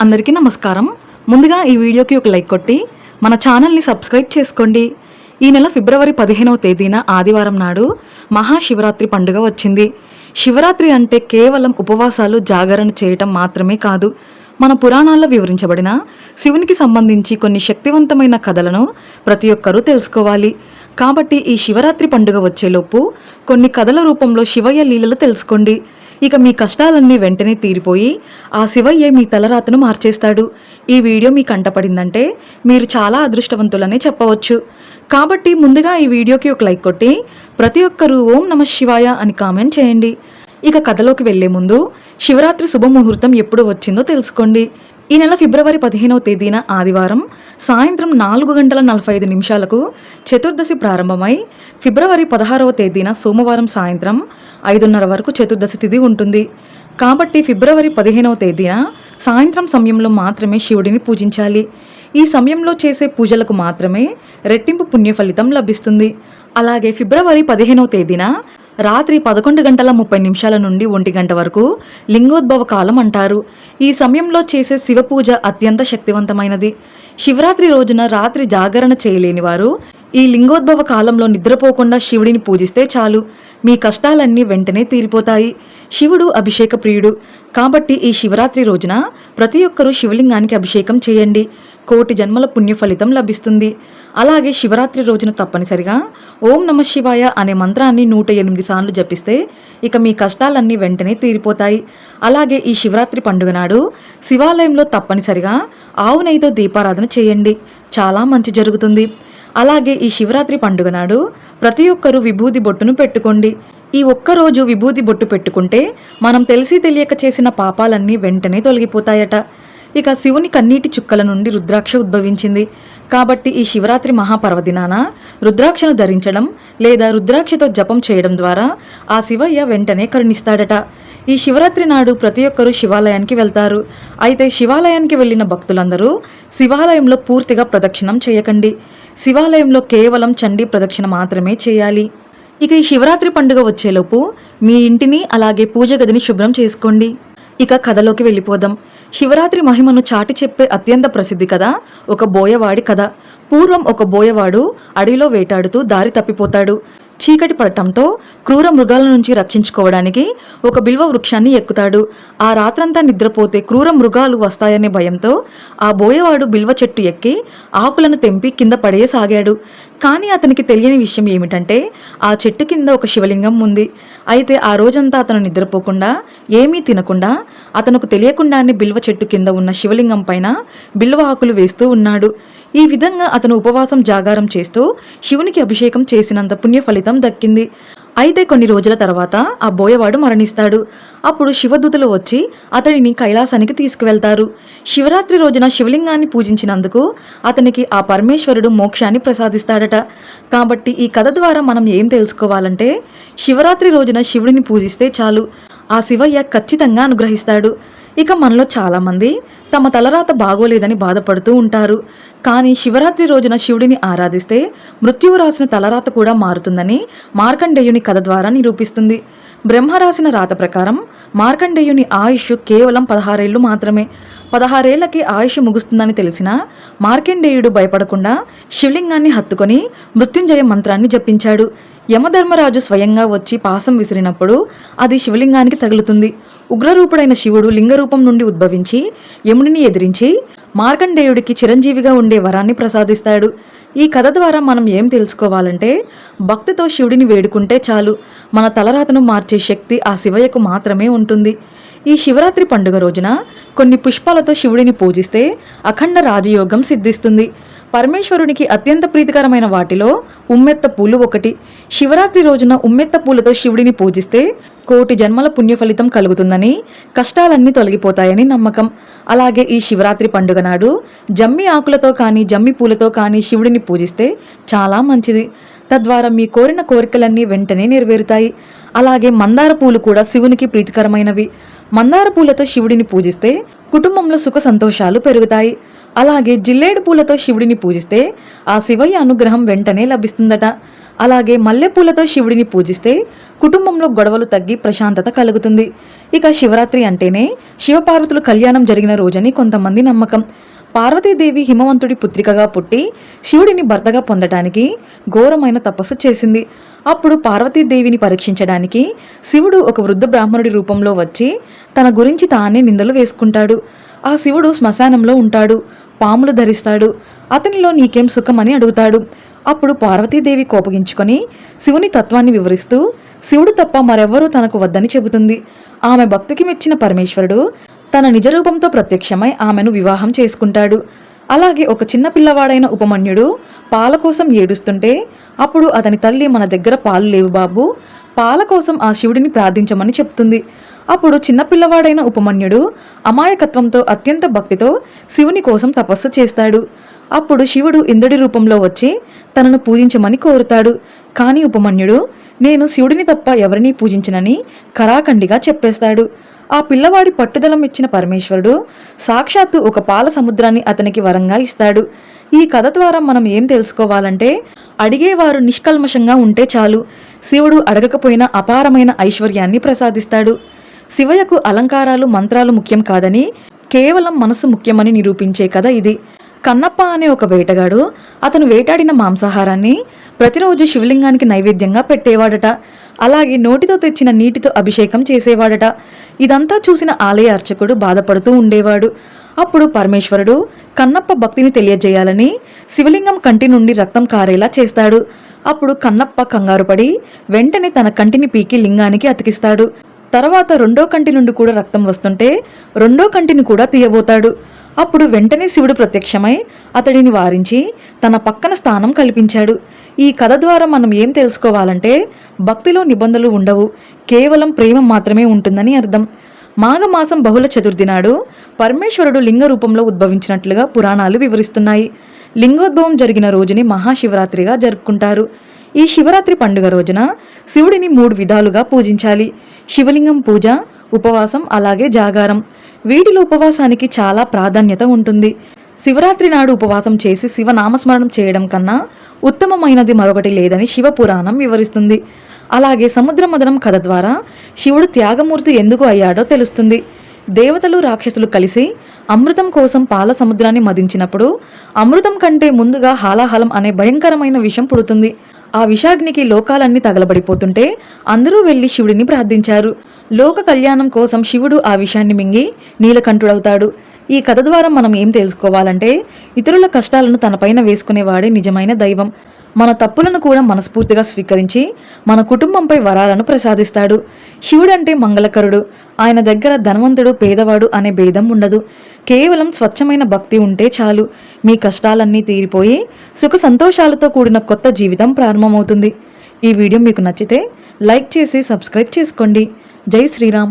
అందరికీ నమస్కారం. ముందుగా ఈ వీడియోకి ఒక లైక్ కొట్టి మన ఛానల్ని సబ్స్క్రైబ్ చేసుకోండి. ఈ నెల ఫిబ్రవరి పదిహేనవ తేదీన ఆదివారం నాడు మహాశివరాత్రి పండుగ వచ్చింది. శివరాత్రి అంటే కేవలం ఉపవాసాలు జాగరణ చేయటం మాత్రమే కాదు మన పురాణాల్లో వివరించబడిన శివునికి సంబంధించి కొన్ని శక్తివంతమైన కథలను ప్రతి ఒక్కరూ తెలుసుకోవాలి. కాబట్టి ఈ శివరాత్రి పండుగ వచ్చేలోపు కొన్ని కథల రూపంలో శివయ్య లీలలు తెలుసుకోండి. ఇక మీ కష్టాలన్నీ వెంటనే తీరిపోయి ఆ శివయ్య మీ తలరాతను మార్చేస్తాడు. ఈ వీడియో మీకు కంటపడిందంటే మీరు చాలా అదృష్టవంతులనే చెప్పవచ్చు. కాబట్టి ముందుగా ఈ వీడియోకి ఒక లైక్ కొట్టి ప్రతి ఒక్కరూ ఓం నమ శివాయ అని కామెంట్ చేయండి. ఇక కథలోకి వెళ్ళే ముందు శివరాత్రి శుభముహూర్తం ఎప్పుడు వచ్చిందో తెలుసుకోండి. ఈ నెల ఫిబ్రవరి పదిహేనవ తేదీన ఆదివారం సాయంత్రం నాలుగు గంటల నలభై ఐదు నిమిషాలకు చతుర్దశి ప్రారంభమై ఫిబ్రవరి పదహారవ తేదీన సోమవారం సాయంత్రం ఐదున్నర వరకు చతుర్దశి తిథి ఉంటుంది. కాబట్టి ఫిబ్రవరి పదిహేనవ తేదీన సాయంత్రం సమయంలో మాత్రమే శివుడిని పూజించాలి. ఈ సమయంలో చేసే పూజలకు మాత్రమే రెట్టింపు పుణ్య ఫలితం లభిస్తుంది. అలాగే ఫిబ్రవరి పదిహేనవ తేదీన రాత్రి పదకొండు గంటల ముప్పై నిమిషాల నుండి ఒంటి గంట వరకు లింగోద్భవ కాలం అంటారు. ఈ సమయంలో చేసే శివ పూజ అత్యంత శక్తివంతమైనది. శివరాత్రి రోజున రాత్రి జాగరణ చేయలేని వారు ఈ లింగోద్భవ కాలంలో నిద్రపోకుండా శివుడిని పూజిస్తే చాలు. మీ కష్టాలన్నీ వెంటనే తీరిపోతాయి. శివుడు అభిషేక ప్రియుడు. కాబట్టి ఈ శివరాత్రి రోజున ప్రతి ఒక్కరూ శివలింగానికి అభిషేకం చేయండి. కోటి జన్మల పుణ్య ఫలితం లభిస్తుంది. అలాగే శివరాత్రి రోజున తప్పనిసరిగా ఓం నమ శివాయ అనే మంత్రాన్ని నూట ఎనిమిది సార్లు జపిస్తే ఇక మీ కష్టాలన్నీ వెంటనే తీరిపోతాయి. అలాగే ఈ శివరాత్రి పండుగ నాడు శివాలయంలో తప్పనిసరిగా ఆవు నెయ్యితో దీపారాధన చేయండి. చాలా మంచి జరుగుతుంది. అలాగే ఈ శివరాత్రి పండుగ నాడు ప్రతి ఒక్కరూ విభూది బొట్టును పెట్టుకోండి. ఈ ఒక్కరోజు విభూది బొట్టు పెట్టుకుంటే మనం తెలిసి తెలియక చేసిన పాపాలన్నీ వెంటనే తొలగిపోతాయట. ఇక శివుని కన్నీటి చుక్కల నుండి రుద్రాక్ష ఉద్భవించింది. కాబట్టి ఈ శివరాత్రి మహాపర్వదినాన రుద్రాక్షను ధరించడం లేదా రుద్రాక్షతో జపం చేయడం ద్వారా ఆ శివయ్య వెంటనే కరుణిస్తాడట. ఈ శివరాత్రి నాడు ప్రతి ఒక్కరూ శివాలయానికి వెళ్తారు. అయితే శివాలయానికి వెళ్ళిన భక్తులందరూ శివాలయంలో పూర్తిగా ప్రదక్షిణం చేయకండి. శివాలయంలో కేవలం చండీ ప్రదక్షిణ మాత్రమే చేయాలి. ఇక ఈ శివరాత్రి పండుగ వచ్చేలోపు మీ ఇంటిని అలాగే పూజ గదిని శుభ్రం చేసుకోండి. ఇక కథలోకి వెళ్ళిపోదాం. శివరాత్రి మహిమను చాటి చెప్పే అత్యంత ప్రసిద్ధి కథ ఒక బోయవాడి కథ. పూర్వం ఒక బోయవాడు అడవిలో వేటాడుతూ దారి తప్పిపోతాడు. చీకటి పడటంతో క్రూర మృగాల నుంచి రక్షించుకోవడానికి ఒక బిల్వ వృక్షాన్ని ఎక్కుతాడు. ఆ రాత్రంతా నిద్రపోతే క్రూర మృగాలు వస్తాయనే భయంతో ఆ బోయవాడు బిల్వ చెట్టు ఎక్కి ఆకులను తెంపి కింద పడేయసాగాడు. కానీ అతనికి తెలియని విషయం ఏమిటంటే ఆ చెట్టు కింద ఒక శివలింగం ఉంది. అయితే ఆ రోజంతా అతను నిద్రపోకుండా ఏమీ తినకుండా అతనుకు తెలియకుండానే బిల్వ చెట్టు కింద ఉన్న శివలింగం పైన బిల్వ ఆకులు వేస్తూ ఉన్నాడు. ఈ విధంగా అతను ఉపవాసం జాగారం చేస్తూ శివునికి అభిషేకం చేసినంత పుణ్య ఫలితం దక్కింది. అయితే కొన్ని రోజుల తర్వాత ఆ బోయవాడు మరణిస్తాడు. అప్పుడు శివదూతలు వచ్చి అతడిని కైలాసానికి తీసుకువెళ్తారు. శివరాత్రి రోజున శివలింగాన్ని పూజించినందుకు అతనికి ఆ పరమేశ్వరుడు మోక్షాన్ని ప్రసాదిస్తాడట. కాబట్టి ఈ కథ ద్వారా మనం ఏం తెలుసుకోవాలంటే శివరాత్రి రోజున శివుడిని పూజిస్తే చాలు. ఆ శివయ్య ఖచ్చితంగా అనుగ్రహిస్తాడు. ఇక మనలో చాలామంది తమ తలరాత బాగోలేదని బాధపడుతూ ఉంటారు. కానీ శివరాత్రి రోజున శివుడిని ఆరాధిస్తే మృత్యువు రాసిన తలరాత కూడా మారుతుందని మార్కండేయుని కథ ద్వారా నిరూపిస్తుంది. బ్రహ్మరాసిన రాత ప్రకారం మార్కండేయుని ఆయుష్ కేవలం పదహారేళ్ళు మాత్రమే. పదహారేళ్ళకి ఆయుష్ ముగుస్తుందని తెలిసిన మార్కండేయుడు భయపడకుండా శివలింగాన్ని హత్తుకొని మృత్యుంజయ మంత్రాన్ని జపించాడు. యమధర్మరాజు స్వయంగా వచ్చి పాసం విసిరినప్పుడు అది శివలింగానికి తగులుతుంది. ఉగ్రరూపుడైన శివుడు లింగరూపం నుండి ఉద్భవించి యముడిని ఎదిరించి మార్కండేయుడికి చిరంజీవిగా ఉండే వరాన్ని ప్రసాదిస్తాడు. ఈ కథ ద్వారా మనం ఏం తెలుసుకోవాలంటే భక్తితో శివుడిని వేడుకుంటే చాలు. మన తలరాతను మార్చే శక్తి ఆ శివయ్యకు మాత్రమే ఉంటుంది. ఈ శివరాత్రి పండుగ రోజున కొన్ని పుష్పాలతో శివుడిని పూజిస్తే అఖండ రాజయోగం సిద్ధిస్తుంది. పరమేశ్వరునికి అత్యంత ప్రీతికరమైన వాటిలో ఉమ్మెత్త పూలు ఒకటి. శివరాత్రి రోజున ఉమ్మెత్త పూలతో శివుడిని పూజిస్తే కోటి జన్మల పుణ్య ఫలితం కలుగుతుందని కష్టాలన్నీ తొలగిపోతాయని నమ్మకం. అలాగే ఈ శివరాత్రి పండుగ నాడు జమ్మి ఆకులతో కానీ జమ్మి పూలతో కానీ శివుడిని పూజిస్తే చాలా మంచిది. తద్వారా మీ కోరిన కోరికలన్నీ వెంటనే నెరవేరుతాయి. అలాగే మందార పూలు కూడా శివునికి ప్రీతికరమైనవి. మందార పూలతో శివుడిని పూజిస్తే కుటుంబంలో సుఖ సంతోషాలు పెరుగుతాయి. అలాగే జిల్లేడు పూలతో శివుడిని పూజిస్తే ఆ శివయ్య అనుగ్రహం వెంటనే లభిస్తుందట. అలాగే మల్లెపూలతో శివుడిని పూజిస్తే కుటుంబంలో గొడవలు తగ్గి ప్రశాంతత కలుగుతుంది. ఇక శివరాత్రి అంటేనే శివపార్వతులు కళ్యాణం జరిగిన రోజని కొంతమంది నమ్మకం. పార్వతీదేవి హిమవంతుడి పుత్రికగా పుట్టి శివుడిని భర్తగా పొందటానికి ఘోరమైన తపస్సు చేసింది. అప్పుడు పార్వతీదేవిని పరీక్షించడానికి శివుడు ఒక వృద్ధ బ్రాహ్మణుడి రూపంలో వచ్చి తన గురించి తానే నిందలు వేసుకుంటాడు. ఆ శివుడు శ్మశానంలో ఉంటాడు. పాములు ధరిస్తాడు. అతనిలో నీకేం సుఖమని అడుగుతాడు. అప్పుడు పార్వతీదేవి కోపగించుకొని శివుని తత్వాన్ని వివరిస్తూ శివుడు తప్ప మరెవ్వరూ తనకు వద్దని చెబుతుంది. ఆమె భక్తికి మెచ్చిన పరమేశ్వరుడు తన నిజ రూపంతో ప్రత్యక్షమై ఆమెను వివాహం చేసుకుంటాడు. అలాగే ఒక చిన్న పిల్లవాడైన ఉపమన్యుడు పాల కోసం ఏడుస్తుంటే అప్పుడు అతని తల్లి మన దగ్గర పాలు లేవు బాబు. పాల కోసం ఆ శివుడిని ప్రార్థించమని చెప్తుంది. అప్పుడు చిన్నపిల్లవాడైన ఉపమన్యుడు అమాయకత్వంతో అత్యంత భక్తితో శివుని కోసం తపస్సు చేస్తాడు. అప్పుడు శివుడు ఇంద్రుడి రూపంలో వచ్చి తనను పూజించమని కోరుతాడు. కానీ ఉపమన్యుడు నేను శివుడిని తప్ప ఎవరినీ పూజించనని కరాఖండిగా చెప్పేస్తాడు. ఆ పిల్లవాడి పట్టుదల మెచ్చిన పరమేశ్వరుడు సాక్షాత్తు ఒక పాల సముద్రాన్ని అతనికి వరంగా ఇస్తాడు. ఈ కథ ద్వారా మనం ఏం తెలుసుకోవాలంటే అడిగేవారు నిష్కల్మషంగా ఉంటే చాలు. శివుడు అడగకపోయినా అపారమైన ఐశ్వర్యాన్ని ప్రసాదిస్తాడు. శివయ్యకు అలంకారాలు మంత్రాలు ముఖ్యం కాదని కేవలం మనసు ముఖ్యమని నిరూపించే కథ ఇది. కన్నప్ప అనే ఒక వేటగాడు అతను వేటాడిన మాంసాహారాన్ని ప్రతిరోజు శివలింగానికి నైవేద్యంగా పెట్టేవాడట. అలాగే నోటితో తెచ్చిన నీటితో అభిషేకం చేసేవాడట. ఇదంతా చూసిన ఆలయ అర్చకుడు బాధపడుతూ ఉండేవాడు. అప్పుడు పరమేశ్వరుడు కన్నప్ప భక్తిని తెలియజేయాలని శివలింగం కంటి నుండి రక్తం కారేలా చేస్తాడు. అప్పుడు కన్నప్ప కంగారుపడి వెంటనే తన కంటిని పీకి లింగానికి అతికిస్తాడు. తర్వాత రెండో కంటి నుండి కూడా రక్తం వస్తుంటే రెండో కంటిని కూడా తీయబోతాడు. అప్పుడు వెంటనే శివుడు ప్రత్యక్షమై అతడిని వారించి తన పక్కన స్థానం కల్పించాడు. ఈ కథ ద్వారా మనం ఏం తెలుసుకోవాలంటే భక్తిలో నిబంధనలు ఉండవు. కేవలం ప్రేమ మాత్రమే ఉంటుందని అర్థం. మాఘమాసం బహుళ చతుర్థి నాడు పరమేశ్వరుడు లింగ రూపంలో ఉద్భవించినట్లుగా పురాణాలు వివరిస్తున్నాయి. లింగోద్భవం జరిగిన రోజుని మహాశివరాత్రిగా జరుపుకుంటారు. ఈ శివరాత్రి పండుగ రోజున శివుడిని మూడు విధాలుగా పూజించాలి. శివలింగం పూజ ఉపవాసం అలాగే జాగారం. వీటిలో ఉపవాసానికి చాలా ప్రాధాన్యత ఉంటుంది. శివరాత్రి నాడు ఉపవాసం చేసి శివనామస్మరణం చేయడం కన్నా ఉత్తమమైనది మరొకటి లేదని శివ పురాణం వివరిస్తుంది. అలాగే సముద్ర మదనం కథ ద్వారా శివుడు త్యాగమూర్తి ఎందుకు అయ్యాడో తెలుస్తుంది. దేవతలు రాక్షసులు కలిసి అమృతం కోసం పాల సముద్రాన్ని మదించినప్పుడు అమృతం కంటే ముందుగా హాలాహలం అనే భయంకరమైన విషం పుడుతుంది. ఆ విషాగ్నికి లోకాలన్నీ తగలబడిపోతుంటే అందరూ వెళ్ళి శివుడిని ప్రార్థించారు. లోక కళ్యాణం కోసం శివుడు ఆ విషయాన్ని మింగి నీలకంఠుడవుతాడు. ఈ కథ ద్వారా మనం ఏం తెలుసుకోవాలంటే ఇతరుల కష్టాలను తనపైన వేసుకునేవాడే నిజమైన దైవం. మన తప్పులను కూడా మనస్ఫూర్తిగా స్వీకరించి మన కుటుంబంపై వరాలను ప్రసాదిస్తాడు. శివుడంటే మంగళకరుడు. ఆయన దగ్గర ధనవంతుడు పేదవాడు అనే భేదం ఉండదు. కేవలం స్వచ్ఛమైన భక్తి ఉంటే చాలు. మీ కష్టాలన్నీ తీరిపోయి సుఖ సంతోషాలతో కూడిన కొత్త జీవితం ప్రారంభమవుతుంది. ఈ వీడియో మీకు నచ్చితే లైక్ చేసి సబ్స్క్రైబ్ చేసుకోండి. జై శ్రీరామ్.